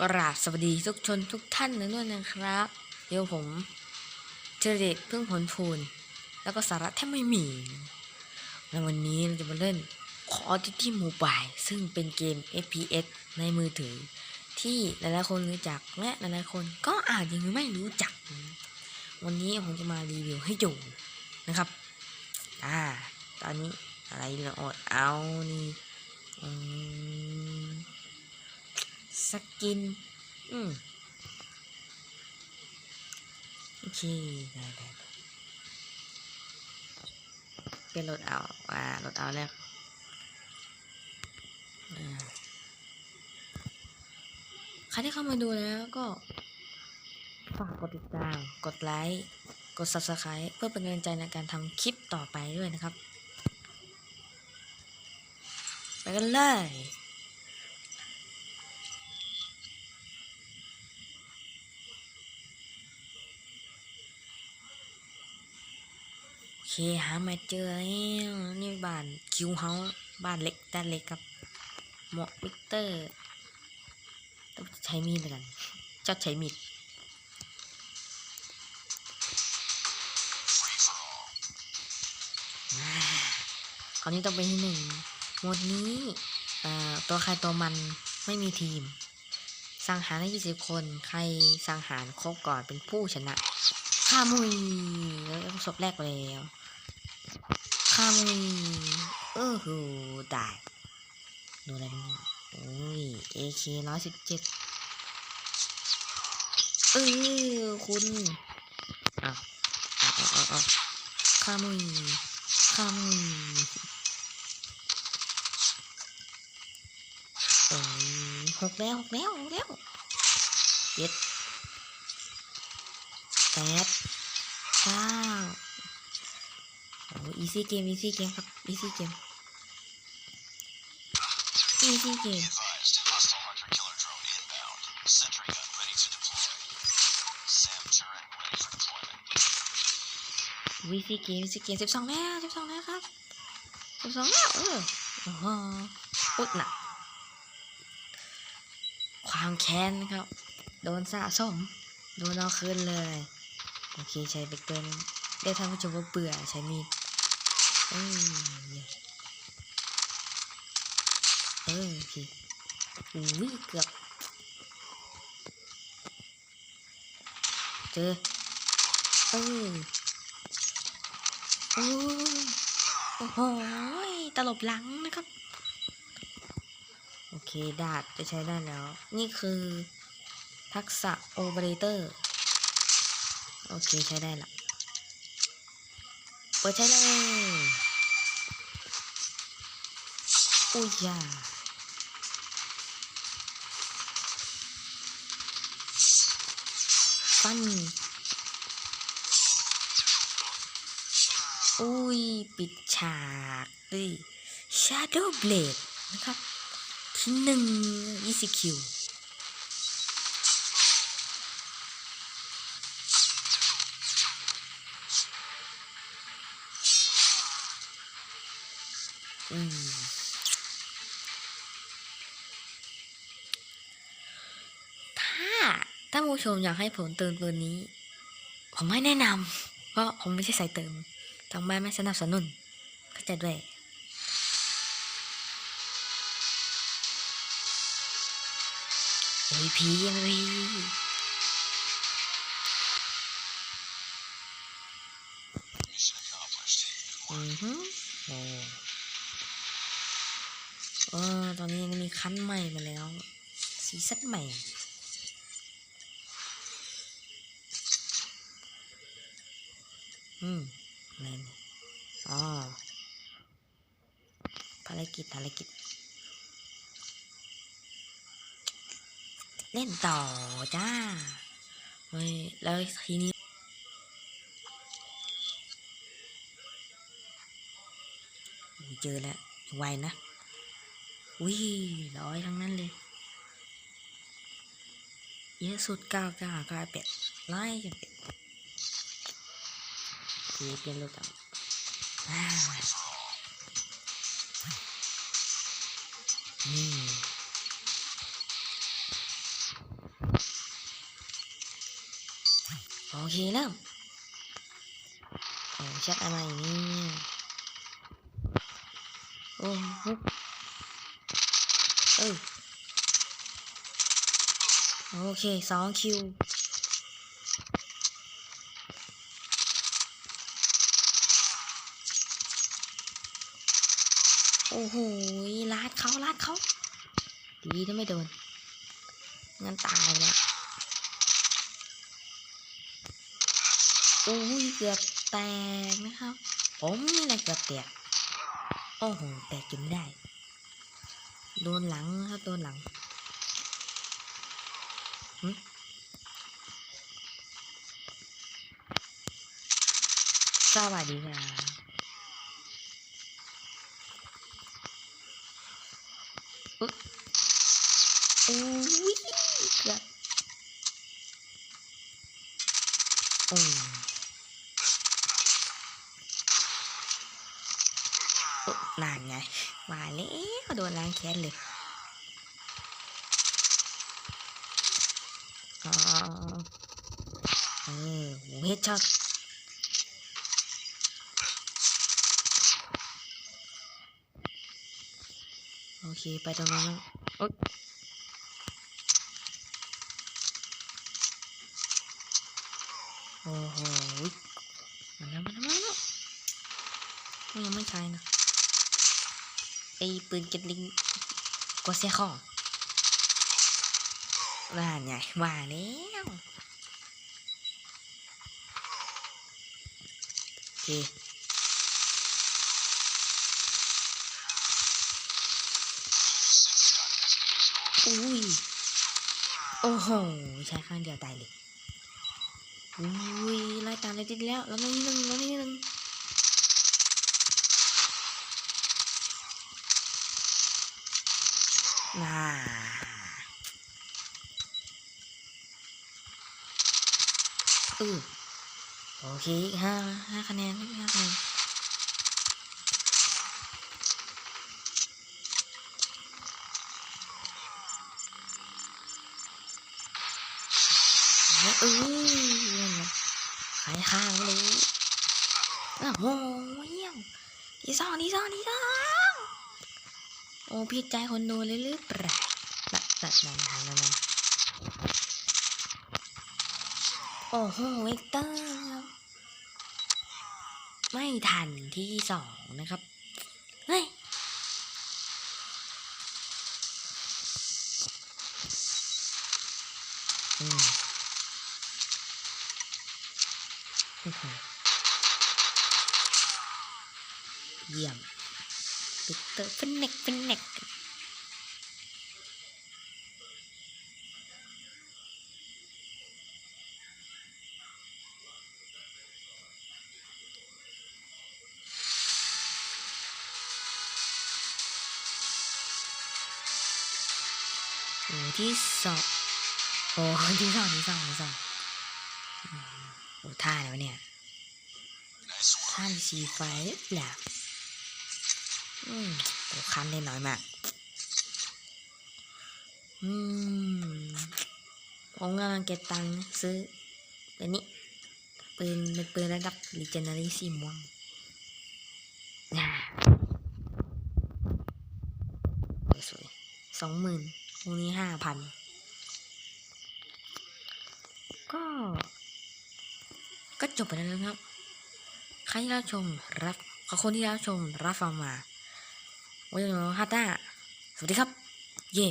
กราบสวัสดีทุกชนทุกท่านด้วยนะครับ เดี๋ยวผมเจเดตเพิ่งผลพูน แล้วก็สาระแทบไม่มีในวันนี้เราจะมาเล่น Call of Duty Mobile ซึ่งเป็นเกม FPS ในมือถือ ที่หลายๆคนรู้จักและหลายๆคนก็อาจยังไม่รู้จัก วันนี้ผมจะมารีวิวให้ดูนะครับ อ่า ตอนนี้อะไรเราอดเอานี่อืม สกิน อืมโอเคได้ได้ได้เป็นรถเอา อ่ารถเอาแรกอ่าใครที่เข้ามาดูแล้วก็ ฝากกดติดตาม กดไลค์ กด subscribe เพื่อเป็นกำลังใจในการทำคลิปต่อไปด้วยนะครับ ไปกันเลย โอเค หามาเจอแล้วนี่บ้านคิวเฮาบ้านเล็กแต่เล็กครับเหมาะวิกเตอร์ต้องใช้มีดกันชอบใช้มีดคราวนี้ต้องเป็นที่หนึ่งหมดนี้เอ่อตัวใครตัวมันไม่มีทีม สังหารได้ยี่สิบคน ใครสังหารครบก่อนเป็นผู้ชนะข้ามุยแล้วศพแรกไปแล้ว ข้ามุยเออโหตายดูอะไรนี่โอ้ย AK ร้อยสิบเจ็ดเออคุณอ้าวอ้าวอ้าวอ้าวข้ามุยโอ้ยหกแล้วหกแล้วหกแล้วเจ็ดแปดเก้า อ้อีซี่เกมอีซี่เกมครับอีซี่เกมอีซี่เกม Advised, hostile hunter killer drone inbound. Sentry gun ready to deploy. SAM turret ready for deployment. วีซีเกมวีซีเกมสิบสองแล้วสิบสองแล้วครับสิบสองแล้วเออโอ้โหอุดหนักความแค้นนะครับ โดนสะสม โดนเอาคืนเลย โอเค ใช้เบกเตอร์ได้ท่านผู้ชมว่าเบื่อใช้มีด เออเออโอเคอุ้ยเกือบเจอเออโอ้โอ้โหตลบหลังนะครับ โอเค ดาดจะใช้ได้แล้ว นี่คือ ทักษะโอเปอเรเตอร์ โอเค ใช้ได้ละเปิดใช้เลย อุ้ยยาฟัน อุ้ย ปิดฉากด้วย Shadow Blade นะครับ ที่หนึ่งยี่สิบคิวอืม ถ้าถ้าผู้ชมอยากให้ผมเติมตัวนี้ ผมไม่แนะนำเพราะผมไม่ใช่สายเติมทางบ้านไม่สนับสนุนเข้าใจด้วย MVP MVP Mission accomplished. อือฮึโอ้เออตอนนี้มีคันใหม่มาแล้วซีซั่นใหม่ อืมอะไรนี่อ๋อภารกิจภารกิจ เล่นต่อจ้าเฮ้ยแล้วทีนี้เจอแล้วไวนะวิร้อยทั้งนั้นเลยเยอะสุดเก้าเก้าเก้าเป็ดร้อยจะเป็ด ทีเปลี่ยนรูปแโอเคแล้วมโอ้ชัดอะไรนี่โอ้โหเออโอเคสองคิว อ้โหลาดเขาลาดเขาดีที่ไม่โดนงั้นตายแล้วโอ้ยเกือบแตกนะครับ ผมนี่แหละเกือบแตกโอ้โหแตกจนได้ โดนหลังครับโดนหลังหึสวัสดีครับอุ๊ยโอ้ยเกือบโอ้ยโอ้นานไงมาแล้วโดนล้างแค้นเลยอ๋อเออเฮดช็อตโอเค ไปตรงนั้นแล้ว โอ้โหมาแล้วมาแล้วมาแล้วมันยังไม่ใช่นะไอ้ปืนเก็ตลิงก็เสียของว่าไงว่าแล้วโอเคอุ้ย โอ้โห ใช้ข้างเดียวตายเลย อุ้ยไล่ตามเลยติดแล้วแล้วนี่หนึ่งแล้วนี่หนึ่งน่าอือโอเคอีกห้าห้าคะแนนห้าคะแนน เออนั่นน่ะขายข้างเลยโอ้โหเยี่ยมที่สองที่สองที่สองโอ้พี่ใจคนดูเลยหรือเปล่าแบบแบบนั้นนั้นนั้นโอ้โหเวกเตอร์ ไม่ทันที่สองนะครับ เยี่ยมวิกเตอร์ฟินเน็กฟินเน็กโอ้ที่สองโอ้ที่สองที่สองที่สองอืมโอ้ท่าแล้วะเนี่ย Nice work. ท่านสีไฟหรือเปล่า อืมตัวคันได้น้อยมาก อืมผมกำลังเก็บตังค์ซื้อตัวนี้ปืนเป็นปืนระดับ Legendary สีม่วงน่าสวยสองหมื่นพรุ่งนี้ห้าพันก็ ก็จบไปแล้วนะครับ ใครที่รับชมรับขอบคุณที่รับชมรับฟังมา ว้เจอกันใหม่ฮัตตาสวัสดีครับ เย่